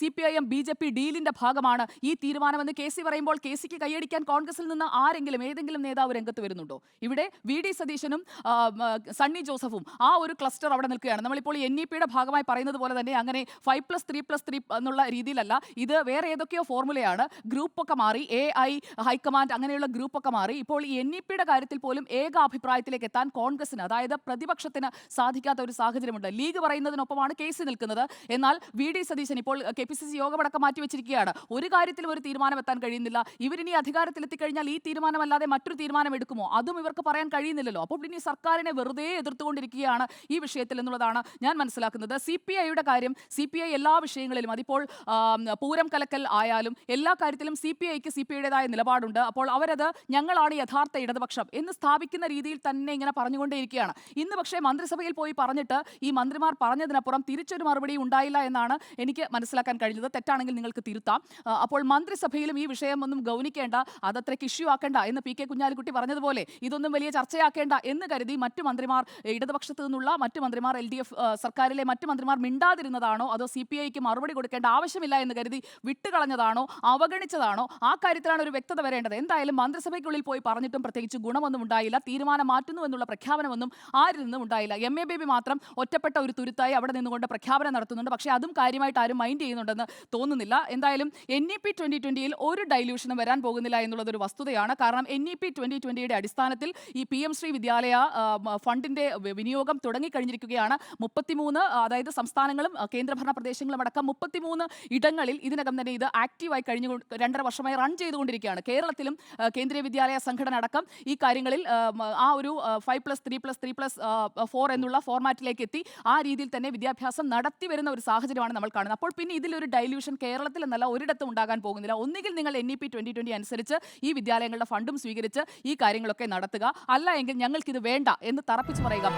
C P I M B J P ഡീലിന്റെ ഭാഗമാണ് ഈ തീരുമാനമെന്ന് കെ സി പറയുമ്പോൾ കെ സിക്ക് കൈയടിക്കാൻ കോൺഗ്രസിൽ നിന്ന് ആരെങ്കിലും ഏതെങ്കിലും നേതാവ് രംഗത്ത് വരുന്നുണ്ടോ? ഇവിടെ വി ഡി സതീശനും സണ്ണി ജോസഫും ആ ഒരു ക്ലസ്റ്റർ അവിടെ നിൽക്കുകയാണ്. നമ്മളിപ്പോൾ എൻ ഇ പിയുടെ ഭാഗമായി പറയുന്നത് പോലെ തന്നെ അങ്ങനെ five plus three plus three എന്നുള്ള രീതിയിലല്ല ഇത് വേറെ ഏതൊക്കെയോ ഫോർമുലയാണ്. ഗ്രൂപ്പൊക്കെ മാറി എ ഐ ഹൈക്കമാൻഡ് അങ്ങനെയുള്ള ഗ്രൂപ്പൊക്കെ മാറി. ഇപ്പോൾ ഈ എൻ ഇ പിയുടെ കാര്യത്തിൽ പോലും ഏക അഭിപ്രായത്തിലേക്ക് എത്താൻ കോൺഗ്രസിന് അതായത് പ്രതിപക്ഷത്തിന് സാധിക്കാത്ത ഒരു സാഹചര്യമുണ്ട്. ലീഗ് പറയുന്നതിനൊപ്പമാണ് കേസ് നിൽക്കുന്നത്. എന്നാൽ വി ഡി സതീശൻ ഇപ്പോൾ കെ പി സി സി യോഗമടക്കം മാറ്റിവെച്ചിരിക്കുകയാണ്. ഒരു കാര്യത്തിലും ഒരു തീരുമാനം എത്താൻ കഴിയുന്നില്ല. ഇവരിനി അധികാരത്തിലെത്തിക്കഴിഞ്ഞാൽ ഈ തീരുമാനമല്ലാതെ മറ്റൊരു തീരുമാനം എടുക്കുമോ അതും ഇവർക്ക് പറയാൻ കഴിയുന്നില്ലല്ലോ. അപ്പോൾ ഇനി സർക്കാരിനെ വെറുതെ എതിർത്തുകൊണ്ടിരിക്കുകയാണ് ഈ വിഷയത്തിൽ എന്നുള്ളതാണ് ഞാൻ മനസ്സിലാക്കുന്നത്. സി പി ഐയുടെ കാര്യം സി പി ഐ എല്ലാ വിഷയങ്ങളിലും അതിപ്പോൾ പൂരം കലക്കൽ ആയാലും എല്ലാ കാര്യത്തിലും സി പി ഐക്ക് സി പി ഐയുടേതായ നിലപാടുണ്ട്. അപ്പോൾ അവരത് ഞങ്ങളാണ് യഥാർത്ഥ ഇടതുപക്ഷം എന്ന് സ്ഥാപിക്കുന്ന രീതിയിൽ തന്നെ ഇങ്ങനെ പറഞ്ഞുകൊണ്ടേയിരിക്കുകയാണ്. ഇന്ന് പക്ഷേ മന്ത്രിസഭയിൽ പോയി പറഞ്ഞിട്ട് ഈ മന്ത്രിമാർ പറഞ്ഞതിനപ്പുറം തിരിച്ചൊരു മറുപടി ഉണ്ടായില്ല എന്നാണ് എനിക്ക് മനസ്സിലാക്കാൻ കഴിഞ്ഞത് തെറ്റാണെങ്കിൽ നിങ്ങൾക്ക് തിരുത്താം. അപ്പോൾ മന്ത്രിസഭയിലും ഈ വിഷയം ഒന്നും ഗൗനിക്കേണ്ട അതത്രയ്ക്ക് ഇഷ്യൂ ആക്കേണ്ട എന്ന് പി കെ കുഞ്ഞാലിക്കുട്ടി പറഞ്ഞതുപോലെ ഇതൊന്നും വലിയ ചർച്ചയാക്കേണ്ട എന്ന് കരുതി മറ്റു മന്ത്രിമാർ ഇടതുപക്ഷത്തു നിന്നുള്ള മറ്റു മന്ത്രിമാർ എൽ ഡി എഫ് സർക്കാരിലെ മറ്റു മന്ത്രിമാർ മിണ്ടാതിരുന്നതാണോ? അതോ സി പി ഐക്ക് മറുപടി കൊടുക്കേണ്ട ആവശ്യമില്ല എന്ന് കരുതി വിട്ടുകളഞ്ഞതാണോ? അവഗണിച്ചതാണോ? ആ കാര്യത്തിലാണ് ഒരു വ്യക്തത വരേണ്ടത്. എന്തായാലും മന്ത്രിസഭയ്ക്കുള്ളിൽ പോയി പറഞ്ഞിട്ടും പ്രത്യേകിച്ച് ഗുണമൊന്നും ഉണ്ടായില്ല. തീരുമാനം മാറ്റുന്നു എന്നുള്ള പ്രഖ്യാപനമൊന്നും ആരിൽ നിന്നും ഉണ്ടായില്ല. എം എ ബേബി മാത്രം ഒറ്റപ്പെട്ട ഒരു തുരുത്തായി അവിടെ നിന്നുകൊണ്ട് പ്രഖ്യാപനം നടത്തുന്നുണ്ട്. പക്ഷേ അതും കാര്യമായിട്ട് ആരും മൈൻഡ് ചെയ്യുന്നുണ്ടെന്ന് തോന്നുന്നില്ല. എന്തായാലും എൻ ഇ പി ട്വന്റി ട്വന്റിയിൽ ഒരു ഡൈല്യൂഷനും വരാൻ പോകുന്നില്ല എന്നുള്ളത് ഒരു വസ്തുതയാണ്. കാരണം എൻ ഇ പി ട്വന്റി ട്വന്റിയുടെ അടിസ്ഥാനത്തിൽ ഈ പി എം ശ്രീ വിദ്യാലയ ഫണ്ടിന്റെ വിനിയോഗം തുടങ്ങിക്കഴിഞ്ഞിരിക്കുകയാണ്. മുപ്പത്തിമൂന്ന് അതായത് സംസ്ഥാനങ്ങളും കേന്ദ്രഭരണ പ്രദേശങ്ങളും അടക്കം മുപ്പത്തിമൂന്ന് ഇടങ്ങളിൽ ഇതിനകം തന്നെ ഇത് ആക്റ്റീവായി കഴിഞ്ഞ രണ്ടര വർഷമായി റൺ ചെയ്തുകൊണ്ടിരിക്കുകയാണ്. കേരളത്തിലും കേന്ദ്രീയ വിദ്യാലയ സംഘടന അടക്കം ഈ കാര്യങ്ങളിൽ ആ, ഒരു five plus three plus three plus four എന്നുള്ള ഫോർമാറ്റിലേക്ക് എത്തി ആ രീതിയിൽ തന്നെ വിദ്യാഭ്യാസം നടത്തി വരുന്ന ഒരു സാഹചര്യമാണ് നമ്മൾ കാണുന്നത്. അപ്പോൾ പിന്നെ ഇതിലൊരു ഡൈല്യൂഷൻ കേരളത്തിൽ എന്നല്ല ഒരിടത്തും ഉണ്ടാകാൻ പോകുന്നില്ല. ഒന്നുകിൽ നിങ്ങൾ N E P twenty twenty അനുസരിച്ച് ഈ വിദ്യാലയങ്ങളുടെ ഫണ്ടും സ്വീകരിച്ച് ഈ കാര്യങ്ങളൊക്കെ നടത്തുക. അല്ല എങ്കിൽ ഞങ്ങൾക്കിത് വേണ്ട എന്ന് തറപ്പിച്ച് പറയുക.